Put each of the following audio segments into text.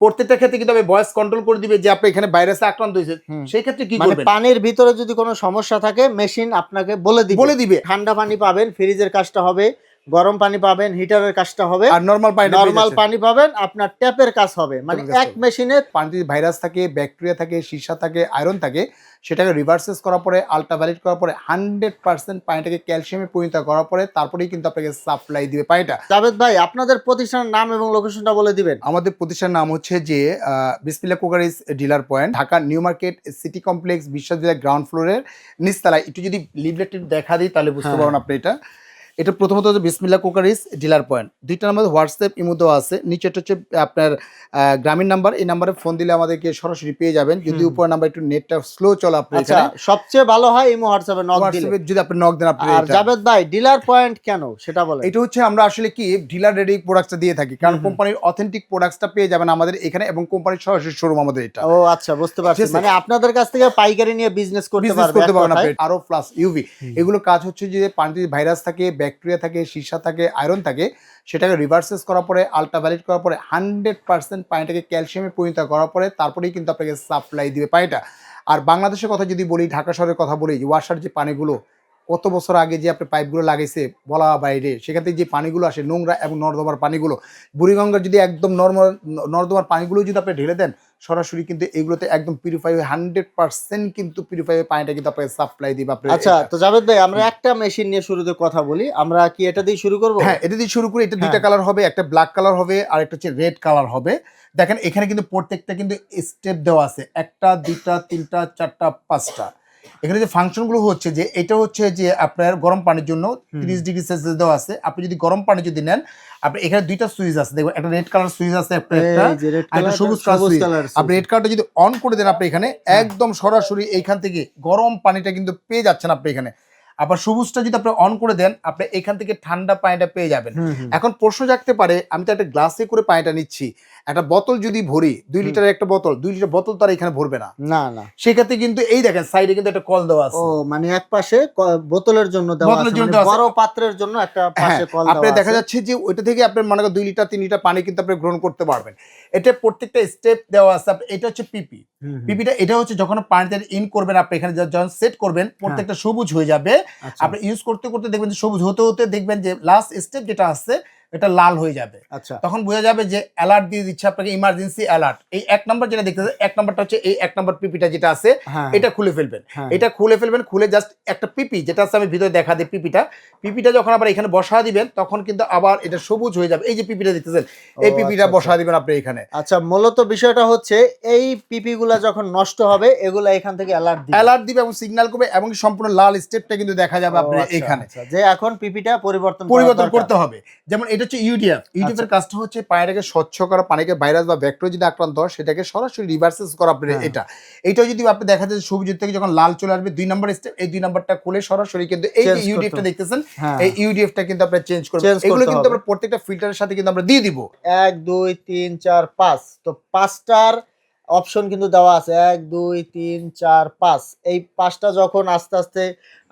প্রত্যেকটা ক্ষেত্রে কিন্তু আমি ভয়েস কন্ট্রোল করে দিবে যে আপনি এখানে ভাইরাসে আক্রান্ত হয়েছে। সেই ক্ষেত্রে কি মানে করবেন? পানির ভিতরে যদি কোনো সমস্যা থাকে মেশিন আপনাকে বলে দিবে। বলে দিবে। ঠান্ডা পানি পাবেন ফ্রিজের কাজটা হবে। গরম পানি পাবেন হিটারের কাজটা হবে। আর নর্মাল পানি নরমাল পানি পাবেন আপনার ট্যাপের কাজ হবে। মানে এক মেশিনে পানিতে ভাইরাস থাকে ব্যাকটেরিয়া থাকে সীসা থাকে আয়রন থাকে সেটাকে রিভার্সেস করার পরে আলট্রাভায়োলেট করার পরে হান্ড্রেড পার্সেন্ট পানিটাকে ক্যালসিয়ামে পরিণত করার পরে তারপরেই কিন্তু আপনাকে সাপ্লাই দিবে পানিটা। জাভেদ ভাই আপনাদের প্রতিষ্ঠানের নাম এবং লোকেশনটা বলে দিবেন। আমাদের প্রতিষ্ঠানের নাম হচ্ছে যে Bismillah crockeries dealer point Dhaka new market city complex বিশ্ববিদ্যালয় গ্রাউন্ড ফ্লোরের নিচতলায়। একটু যদি লিভলেট দেখা দিই তাহলে বুঝতে হ্যাঁ। পারবেন আপনি এটা। এটা প্রথমত হচ্ছে বিসমিল্লা কোকারিস ডিলার পয়েন্ট। দুইটা নাম্বার হোয়াটসঅ্যাপ ইমো দেওয়া আছে। নিচেটা হচ্ছে আপনার গ্রামীণ নাম্বার। এই নাম্বারে ফোন দিলে আমাদেরকে সরাসরি পেয়ে যাবেন। যদি হুম। উপরের নাম্বার একটু নেটটা স্লো চলে আপনার আচ্ছা সবচেয়ে ভালো হয় ইমো হোয়াটসঅ্যাপে নক দিলে। যদি আপনি নক দেন আপনি আর জাভেদ ভাই ডিলার পয়েন্ট কেন? সেটা বলেন। এটা হচ্ছে আমরা আসলে কি ডিলার রেডি প্রোডাক্টটা দিয়ে থাকি। কারণ। কোম্পানির অথেন্টিক প্রোডাক্টসটা পেয়ে যাবেন আমাদের এখানে এবং কোম্পানির সরাসরি শোরুম আমাদের এটা। ও আচ্ছা বুঝতে পারছি। মানে আপনাদের কাছ থেকে পাইকারি নিয়ে বিজনেস করতে পারবেন আরও প্লাস ইউভি এগুলো কাজ হচ্ছে যে পানিতে ভাইরাস থাকে ব্যাকটেরিয়া থাকে, সীসা থাকে, আয়রন থাকে, সেটাকে রিভার্সেস করার পরে আলট্রাভায়োলেট করার পরে হান্ড্রেড পার্সেন্ট পানিটাকে ক্যালসিয়ামে পরিণত করার পরে, তারপরেই কিন্তু আপনাকে সাপ্লাই দিবে পানিটা। আর বাংলাদেশের কথা যদি বলি, ঢাকা শহরের কথা বলি, ওয়াসার যে পানিগুলো কত বছর আগে যে আপনি পাইপগুলো লাগাইছে বলা বাইরে সেখান থেকে যে পানিগুলো আসে নোংরা এবং নর্দমার পানিগুলো বুড়িগঙ্গার যদি একদম নর্মাল নর্দমার পানিগুলো যদি আপনি ঢেলে দেন সরাসরি কিন্তু এগুলোতে একদম পিউরিফাই হয়ে হান্ড্রেড পার্সেন্ট কিন্তু পিউরিফাই হয়ে পানিটা কিন্তু আপনাকে সাপ্লাই দিবে আপনার আচ্ছা তো জাভেদ ভাই আমরা একটা মেশিন নিয়ে শুরুতে কথা বলি আমরা কি এটা দিয়ে শুরু করব? হ্যাঁ এটা দিয়ে শুরু করি এটা দুইটা হ্যাঁ। কালার হবে একটা ব্ল্যাক কালার হবে আর একটা হচ্ছে রেড কালার হবে। দেখেন এখানে কিন্তু প্রত্যেকটা কিন্তু স্টেপ দেওয়া আছে একটা দুইটা তিনটা চারটা পাঁচটা। এখানে যে ফাংশনগুলো হচ্ছে যে এটা হচ্ছে যে আপনার গরম পানির জন্য তিরিশ ডিগ্রি সেলসিয়াস দেওয়া আছে। আপনি যদি গরম পানি যদি নেন আপনি এখানে দুইটা সুইচ আছে। দেখবেন একটা রেড কালার সুইচ আছে একটা সবুজ কালার আপনি রেড কালারটা যদি অন করে দেন আপনি এখানে একদম সরাসরি এইখান থেকে গরম পানিটা কিন্তু পেয়ে যাচ্ছেন আপনি এখানে। আবার সবুজটা যদি আপনি অন করে দেন আপনি এখান থেকে ঠান্ডা পানিটা পেয়ে যাবেন। এখন প্রশ্ন জাগতে পারে আমি তো একটা গ্লাসে করে পানিটা নিচ্ছি একটা বোতল যদি ভরি দুই। লিটারের একটা বোতল দুই লিটার বোতল তো আর এখানে ভরবে না। না না। সেক্ষেত্রে কিন্তু এই দেখেন সাইডে কিন্তু একটা কল দেওয়া আছে। ও মানে এক পাশে বোতলের জন্য দেওয়া আছে মানে বড় পাত্রের জন্য একটা হ্যাঁ পাশে কল দেওয়া আপনি দেখা যাচ্ছে যে ওইটা থেকে আপনি মনে করেন দুই লিটার তিন লিটার পানি কিন্তু আপনি গ্রহণ করতে পারবেন। এটা প্রত্যেকটা স্টেপ দেওয়া আছে এটা হচ্ছে পিপি। পিপিটা এটা হচ্ছে যখন পানিতে ইন করবেন আপনি এখানে যখন- সেট করবেন প্রত্যেকটা সবুজ হয়ে যাবে। আচ্ছা, আপনি ইউজ করতে করতে দেখবেন যে সবুজ হতে হতে দেখবেন যে লাস্ট স্টেপ যেটা আছে এটা লাল হয়ে যাবে। আচ্ছা। তখন বোঝা যাবে যে অ্যালার্ট দিয়ে দিচ্ছে আপনাকে ইমার্জেন্সি অ্যালার্ট এই এক নম্বর যেটা দেখতে এক নম্বরটা হচ্ছে এই এক নম্বর পিপিটা যেটা আছে হ্যাঁ। এটা খুলে ফেলবেন। হ্যাঁ। এটা খুলে ফেলবেন খুলে জাস্ট একটা পিপি যেটা আছে আমি ভিতরে দেখা দিই পিপিটা পিপিটা যখন আবার এখানে বসা দিবেন তখন কিন্তু আবার এটা সবুজ হয়ে যাবে। এই যে পিপিটা দেখতেছেন এই পিপিটা আচ্ছা, বসা আচ্ছা। দিবেন আপনি এখানে। আচ্ছা মূলত বিষয়টা হচ্ছে এই পিপি গুলা যখন নষ্ট হবে এগুলা এখান থেকে অ্যালার্ট দিবে। অ্যালার্ট দিবে এবং সিগন্যাল করবে এবং সম্পূর্ণ লাল স্টেপটা কিন্তু দেখা যাবে ও, আপনার আচ্ছা, এখানে। যে এখন পিপিটা পরিবর্তন পরিবর্তন করতে হবে। যেমন এটা হচ্ছে ইউডিএফ ইউডিএফ এর কাজটা হচ্ছে পানিটাকে স্বচ্ছ করা পানিকে ভাইরাস বা ব্যাকটেরিয়া যদি আক্রান্ত হয় সেটাকে সরাসরি রিভার্সেস করা আপনার এটা এটা। এটাও যদি আপনি দেখা যায় সবুজ থেকে যখন লাল চলে আসবে দুই নম্বর স্টেপ এই দুই নম্বরটা খুলে সরাসরি কিন্তু এই যে ইউডিএফটা দেখতেছেন হ্যাঁ। এই ইউডিএফটা কিন্তু আপনি চেঞ্জ করবেন। এগুলো কিন্তু। আমরা প্রত্যেকটা ফিল্টারের সাথে কিন্তু আমরা দিয়ে দিব। এক দুই তিন চার পাঁচ। তো পাঁচটার অপশন কিন্তু দেওয়া আছে এক দুই তিন চার পাঁচ এই পাঁচটা যখন আস্তে আস্তে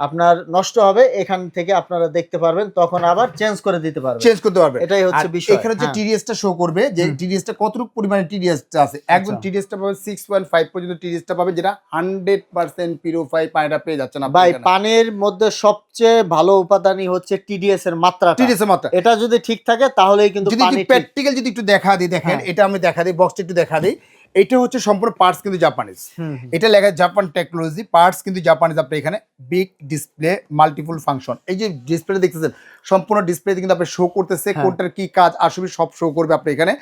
আপনার নষ্ট হবে এখান থেকে আপনারা দেখতে পারবেন তখন আবার চেঞ্জ করে দিতে পারবেন চেঞ্জ করতে পারবে এটাই হচ্ছে বিষয় এখানে হ্যাঁ। টিডিএসটা শো করবে যে। টিডিএসটা কতটুকু পরিমাণে টিডিএসটা আছে একদম আচ্ছা। টিডিএসটা পাবে সিক্স পয়েন্ট ফাইভ পর্যন্ত টিডিএসটা পাবে যেটা হান্ড্রেড পার্সেন্ট পিউরিফাই পানিটা পেয়ে যাচ্ছে না ভাই। পানির মধ্যে সবচেয়ে ভালো উপাদানই হচ্ছে টিডিএস এর মাত্রা টিডিএস এর মাত্রা এটা যদি ঠিক থাকে তাহলেই কিন্তু যদি। প্র্যাকটিক্যাল যদি একটু দেখা দিই দেখেন হ্যাঁ। এটা আমি দেখা দিই বক্সটা একটু দেখা দিই এটা হচ্ছে সম্পূর্ণ পার্টস কিন্তু জাপানিজ। এটা লেখা জাপান টেকনোলজি পার্টস কিন্তু জাপানিজ আপনি এখানে বিগ ডিসপ্লে মাল্টিপুল ফাংশন এই যে ডিসপ্লে দেখতেছেন সম্পূর্ণ ডিসপ্লেতে কিন্তু আপনি শো করতেছে হ্যাঁ। কোনটার কি কাজ আসবে সব শো করবে আপনি এখানে।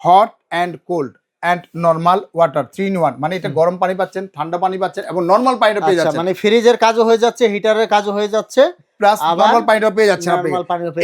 Hot and cold and normal water three in one মানে এটা গরম পানি পাচ্ছেন ঠান্ডা পানি পাচ্ছেন এবং নর্মাল পানিটা পেয়ে আচ্ছা যাচ্ছেন। মানে ফ্রিজের কাজও হয়ে যাচ্ছে হিটারের কাজও হয়ে যাচ্ছে প্লাস নর্মাল পানিটাও পেয়ে যাচ্ছেন আপনি।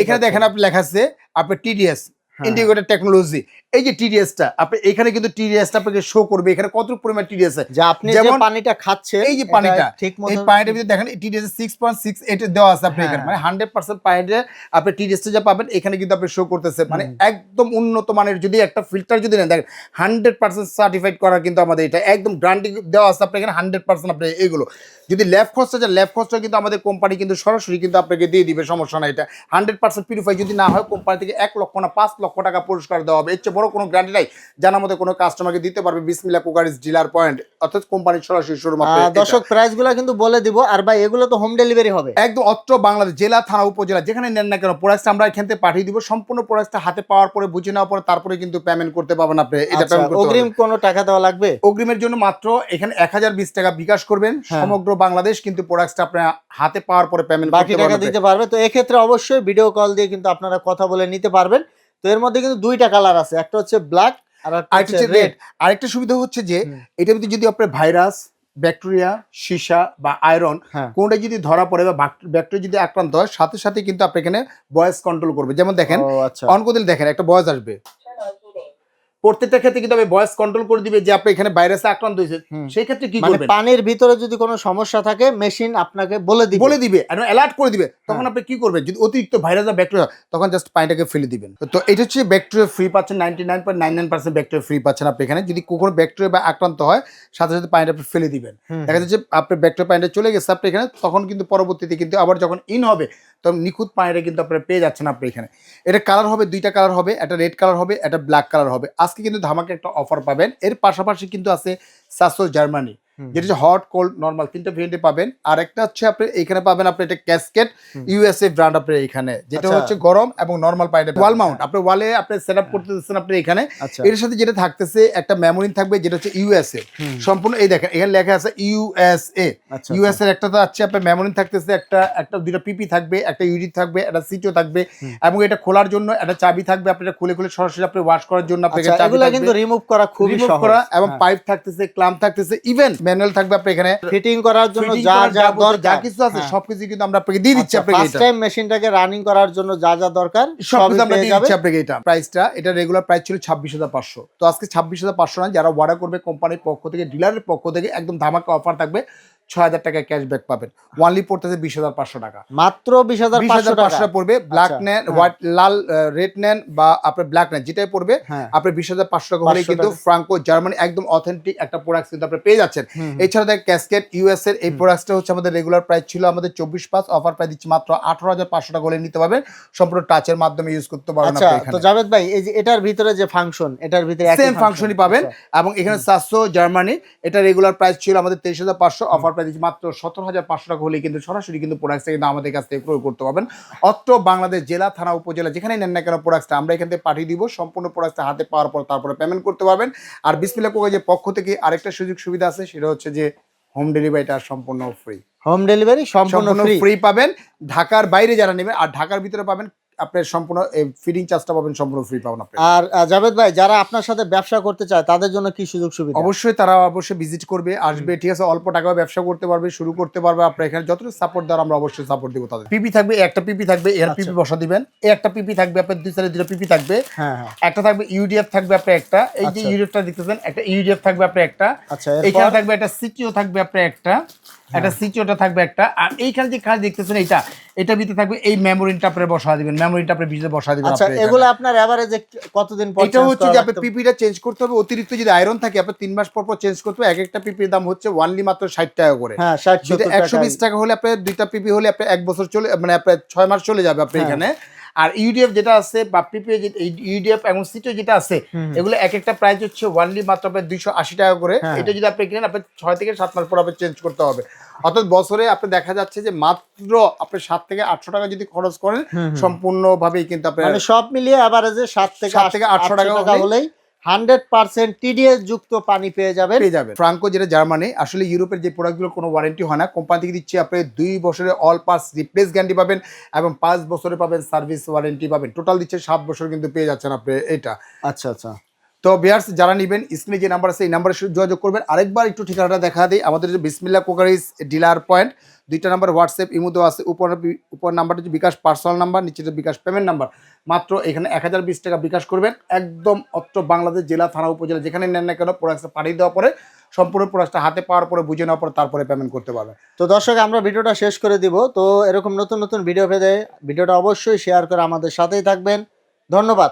এখানে দেখেন আপনি লেখা আছে আপনার টিডিএস হ্যাঁ। ইন্টিগ্রেটেড টেকনোলজি এই যে টিডিএসটা আপনি এখানে কিন্তু টিডিএসটা আপনাকে শো করবে। এখানে কতটুকু পরিমাণ টিডিএস আছে? যে আপনি যে যেমন পানিটা খাচ্ছেন এই যে পানিটা, ঠিক এই পানিটার ভিতরে দেখেন TDS six point six eight দেওয়া আছে আপনি হ্যাঁ, এখানে। হ্যাঁ। মানে হান্ড্রেড পার্সেন্ট পানিটা আপনি টিডিএসটা যা পাবেন এখানে কিন্তু আপনি শো করতেছে। মানে একদম উন্নত মানের যদি একটা ফিল্টার যদি নেন দেখেন হান্ড্রেড পার্সেন্ট সার্টিফাইড করা কিন্তু আমাদের এটা একদম গ্রান্টি দেওয়া আছে আপনি এখানে হান্ড্রেড পার্সেন্ট আপনি এইগুলো যদি ল্যাব খরচা যায় ল্যাব খরচা কিন্তু আমাদের কোম্পানি কিন্তু সরাসরি কিন্তু আপনাকে দিয়ে দিবে সমস্যা না এটা। হান্ড্রেড পার্সেন্ট পিউরিফাই যদি না হয় কোম্পানি থেকে এক লক্ষ না পাঁচ লক্ষ লক্ষ টাকা পুরস্কার দেওয়া হবে। এর চেয়ে বড় কোনো গ্যারান্টি নাই। জানার মধ্যে কোনো কাস্টমারকে দিতে পারবে বিসমিল্লা কুকারিজ ডিলার পয়েন্ট অর্থাৎ কোম্পানির সরাসরি শোরুম দর্শক প্রাইসগুলা কিন্তু বলে দিব। আর ভাই এগুলো তো হোম ডেলিভারি হবে। একদম অত্র বাংলাদেশ জেলা থানা উপজেলা যেখানে নেন না কেন প্রোডাক্টটা আমরা এখান থেকে পাঠিয়ে দিব। সম্পূর্ণ প্রোডাক্টটা হাতে পাওয়ার পরে বুঝে নেওয়ার পরে তারপরে কিন্তু পেমেন্ট করতে পারবেন আপনি। এটা আচ্ছা, পেমেন্ট করতে অগ্রিম কোনো টাকা দেওয়া লাগবে? অগ্রিমের জন্য মাত্র এখানে এক হাজার বিশ টাকা বিকাশ করবেন। হ্যাঁ। সমগ্র বাংলাদেশ কিন্তু প্রোডাক্টটা আপনার হাতে পাওয়ার পরে পেমেন্ট বাকি টাকা দিতে পারবে। তো এক্ষেত্রে অবশ্যই ভিডিও কল দিয়ে কিন্তু আপনারা কথা বলে নিতে পারবেন। তো এর মধ্যে কিন্তু দুইটা কালার আছে একটা হচ্ছে ব্ল্যাক আর একটা হচ্ছে রেড আরেকটা সুবিধা হচ্ছে যে এটা এটার ভিতরে যদি আপনার ভাইরাস ব্যাকটেরিয়া সীসা বা আয়রন হ্যাঁ। কোনটা যদি ধরা পড়ে বা ব্যাকটেরিয়া যদি আক্রান্ত হয় সাথে সাথে কিন্তু আপনি এখানে ভয়েস কন্ট্রোল করবে। যেমন দেখেন আচ্ছা। অন করে দেখেন একটা বয়স আসবে। প্রত্যেকটা ক্ষেত্রে কিন্তু আমি ভয়েস কন্ট্রোল করে দিবে যে আপনি এখানে ভাইরাসে আক্রান্ত হয়েছে সেই ক্ষেত্রে কি মানে করবেন? পানির ভিতরে যদি কোনো সমস্যা থাকে মেশিন আপনাকে বলে দিবে। বলে দিবে অ্যালার্ট করে দিবে। তখন হ্যাঁ। আপনি কি করবেন? যদি অতিরিক্ত ভাইরাস বা ব্যাকটেরিয়া তখন জাস্ট পানিটাকে ফেলে দিবেন। তো- এটা হচ্ছে ব্যাকটেরিয়া ফ্রি পাচ্ছেন ninety nine point nine nine percent bacteria free পাচ্ছেন আপনি এখানে। যদি কোনো ব্যাকটেরিয়া বা আক্রান্ত হয় সাথে সাথে পানিটা আপনি ফেলে দিবেন। দেখা যাচ্ছে আপনার ব্যাকটেরিয়া পানিটা চলে গেছে আপনি এখানে তখন কিন্তু পরবর্তীতে কিন্তু আবার যখন ইন হবে তখন নিখুঁত পানিটা কিন্তু আপনারা পেয়ে যাচ্ছেন আপনি এখানে। এটা কালার হবে দুইটা কালার হবে একটা রেড কালার হবে একটা ব্ল্যাক কালার হবে। আজকে কিন্তু ধামাকে একটা অফার পাবেন এর পাশাপাশি কিন্তু আছে সাসো জার্মানি। যেটা হচ্ছে হট কোল্ড নর্মাল তিনটা ভেরিয়েন্টে পাবেন। আর একটা হচ্ছে আপনি এখানে পাবেন আপনি এটা ক্যাসকেট ইউএসএ ব্র্যান্ড আপনি এখানে যেটা আচ্ছা। হচ্ছে গরম এবং নর্মাল পাইটা ওয়াল মাউন্ট আপনি ওয়ালে আপনি সেট আপ করতে দিচ্ছেন আপনি এখানে। আচ্ছা। এর সাথে যেটা থাকতেছে একটা মেমোরি থাকবে যেটা হচ্ছে ইউএসএ সম্পূর্ণ এই দেখেন এখানে লেখা আছে ইউএসএ আচ্ছা ইউএস এর একটা তো আছে আপনার মেমোরি থাকতেছে একটা একটা দুটো পিপি থাকবে একটা ইউডি থাকবে একটা সিটিও থাকবে এবং এটা খোলার জন্য একটা চাবি থাকবে আপনি এটা খুলে খুলে সরাসরি আপনি ওয়াশ করার জন্য আপনার আচ্ছা চাবি কিন্তু রিমুভ করা খুবই সহজ। করা এবং হ্যাঁ। পাইপ থাকতেছে ক্লাম থাকতেছে ইভেন ম্যানুয়াল থাকবে আপনি এখানে। ফিটিং করার জন্য যা যা দরকার যা কিছু আছে হ্যাঁ। সবকিছু কিন্তু আমরা আপনাকে দিয়ে দিচ্ছি আপনাকে ফার্স্ট টাইম মেশিনটাকে রানিং করার জন্য যা যা দরকার সব আমরা দিয়ে দিচ্ছি আপনাকে এটা। প্রাইসটা এটা রেগুলার প্রাইস ছিল ছাব্বিশ হাজার পাঁচশো। তো আজকে ছাব্বিশ হাজার পাঁচশো না যারা অর্ডার করবে কোম্পানির পক্ষ থেকে ডিলারের পক্ষ থেকে একদম ধামাকা অফার থাকবে। ছয় হাজার টাকা ক্যাশব্যাক পাবেন। ওয়ানলি পড়তেছে বিশ হাজার পাঁচশো টাকা। মাত্র বিশ হাজার বিশ হাজার পাঁচশো টাকা পড়বে ব্ল্যাক নেন হ্যাঁ। হোয়াইট লাল রেড নেন বা আপনার ব্ল্যাক নেন যেটাই পড়বে হ্যাঁ। আপনার বিশ হাজার পাঁচশো টাকা হলে কিন্তু ফ্রাঙ্কো জার্মানি একদম অথেন্টিক একটা প্রোডাক্ট কিন্তু আপনি পেয়ে যাচ্ছেন। এছাড়া দেখ ক্যাসকেট ইউএস এর এই প্রোডাক্টটা হচ্ছে আমাদের রেগুলার প্রাইস ছিল আমাদের চব্বিশ পাঁচ অফার প্রাইস দিচ্ছি মাত্র আঠারো হাজার পাঁচশো টাকা হলে নিতে পারবেন। সম্পূর্ণ টাচের মাধ্যমে ইউজ করতে পারবেন আচ্ছা তো জাভেদ ভাই এই যে এটার ভিতরে যে ফাংশন এটার ভিতরে সেম ফাংশনই পাবেন আচ্ছা, এবং এখানে সাতশো জার্মানি এটা রেগুলার প্রাইস ছিল আমাদের তেইশ হাজার পাঁচশো অফার প্রাইস দিচ্ছি মাত্র সতেরো হাজার পাঁচশো টাকা হলে কিন্তু সরাসরি কিন্তু প্রোডাক্টটা কিন্তু আমাদের কাছ থেকে ক্রয় করতে পারবেন। অত্র বাংলাদেশ জেলা থানা উপজেলা যেখানে নেন না কেন প্রোডাক্টটা আমরা এখান থেকে পাঠিয়ে দিব। সম্পূর্ণ প্রোডাক্টটা হাতে পাওয়ার পর তারপরে পেমেন্ট করতে পারবেন। আর বিসমিল্লা কোকা যে পক্ষ থেকে আরেকটা সুযোগ সুবিধা আছে সেটা হচ্ছে যে হোম ডেলিভারিটা সম্পূর্ণ ফ্রি হোম ডেলিভারি সম্পূর্ণ ফ্রি পাবেন। ঢাকার বাইরে যারা নেবেন আর ঢাকার ভিতরে পাবেন আপনার সম্পূর্ণ ফিডিং চার্জটা পাবেন সম্পূর্ণ ফ্রি পাবেন আপনি আর জাভেদ ভাই যারা আপনার সাথে ব্যবসা করতে চায় তাদের জন্য কি সুযোগ সুবিধা? অবশ্যই তারা অবশ্যই ভিজিট করবে আসবে ঠিক আছে অল্প টাকায় ব্যবসা করতে পারবে শুরু করতে পারবে আপনার এখানে যতটুকু সাপোর্ট দেওয়ার আমরা অবশ্যই সাপোর্ট দিব তাদের। পিপি থাকবে একটা পিপি থাকবে এর পিপি আচ্ছা। বসা দিবেন এই একটা পিপি থাকবে আপনার দুই সাইডে দুটো পিপি থাকবে হ্যাঁ হ্যাঁ। একটা থাকবে ইউডিএফ থাকবে আপনার একটা এই যে আচ্ছা। ইউডিএফটা দেখতেছেন একটা ইউডিএফ থাকবে আপনার একটা আচ্ছা এখানে থাকবে একটা সিটিও থাকবে আপনার একটা একটা সিটিওটা থাকবে একটা। আর এইখানে যে কাজ দেখতেছেন এটা এটা ভিতরে থাকবে এই মেমোরিনটা আপনি বসা দিবেন। মেমোরিনটা আপনি ভিতরে বসা দিবেন আচ্ছা এগুলো আপনার এভারেজে কতদিন পর এটা হচ্ছে যে আপনি পিপিটা চেঞ্জ করতে হবে। অতিরিক্ত যদি আয়রন থাকে আপনি তিন মাস পর পর চেঞ্জ করতে হবে। এক একটা পিপির দাম হচ্ছে ওয়ানলি মাত্র ষাট টাকা করে। হ্যাঁ ষাট যদি সত্তর একশো টাকা। বিশ টাকা হলে আপনার দুইটা পিপি হলে আপনার এক বছর চলে মানে আপনার ছয় মাস চলে যাবে আপনি হ্যাঁ। এখানে। আর ইউডিএফ যেটা আছে বা পিপিএ ইউডিএফ এবং সিটিও যেটা আছে। এগুলো এক একটা প্রাইস হচ্ছে ওয়ানলি মাত্র আপনার দুইশো আশি টাকা করে হ্যাঁ। এটা যদি আপনি কিনেন আপনার ছয় থেকে সাত মাস পর আপনার চেঞ্জ করতে হবে অর্থাৎ বছরে আপনি দেখা যাচ্ছে যে মাত্র আপনি সাত থেকে আটশো টাকা যদি খরচ করেন সম্পূর্ণ ভাবেই সম্পূর্ণভাবেই কিন্তু আপনার মানে সব মিলিয়ে এভারেজে সাত থেকে সাত থেকে আটশো টাকা হলেই হান্ড্রেড পার্সেন্ট টিডিএস যুক্ত পানি পেয়ে যাবে পেয়ে যাবেন। ফ্রাঙ্কো যেটা জার্মানি আসলে ইউরোপের যে প্রোডাক্টগুলো কোনো ওয়ারেন্টি হয় না কোম্পানি থেকে দিচ্ছে আপনি দুই বছরের অল পাস রিপ্লেস গ্যারান্টি পাবেন এবং পাঁচ বছরে পাবেন সার্ভিস ওয়ারেন্টি পাবেন। টোটাল দিচ্ছে সাত বছর কিন্তু পেয়ে যাচ্ছেন আপনি এটা। আচ্ছা আচ্ছা। তো বিয়ার্স যারা নেবেন স্ক্রিনে যে নাম্বার আছে, এই নাম্বারে যোগাযোগ করবেন। আরেকবার একটু ঠিকানাটা দেখা দিই। আমাদের যে বিসমিল্লা কোকারিজ ডিলার পয়েন্ট দুইটা নাম্বার হোয়াটসঅ্যাপ ইমুদো আছে। উপর উপর নাম্বারটা হচ্ছে বিকাশ পার্সোনাল নাম্বার নিচে হচ্ছে বিকাশ পেমেন্ট নাম্বার মাত্র এখানে এক হাজার বিশ টাকা বিকাশ করবেন। একদম অত্র বাংলাদেশ জেলা, থানা, উপজেলা, যেখানে নেন না কেন প্রোডাক্টটা পাঠিয়ে দেওয়ার পরে, সম্পূর্ণ প্রোডাক্টটা হাতে পাওয়ার পরে, বুঝে নেওয়ার পরে, তারপরে পেমেন্ট করতে পারবেন। তো দর্শক, আমরা ভিডিওটা শেষ করে দিব। তো এরকম নতুন নতুন ভিডিও পেতে ভিডিওটা অবশ্যই শেয়ার করে আমাদের সাথেই থাকবেন। ধন্যবাদ।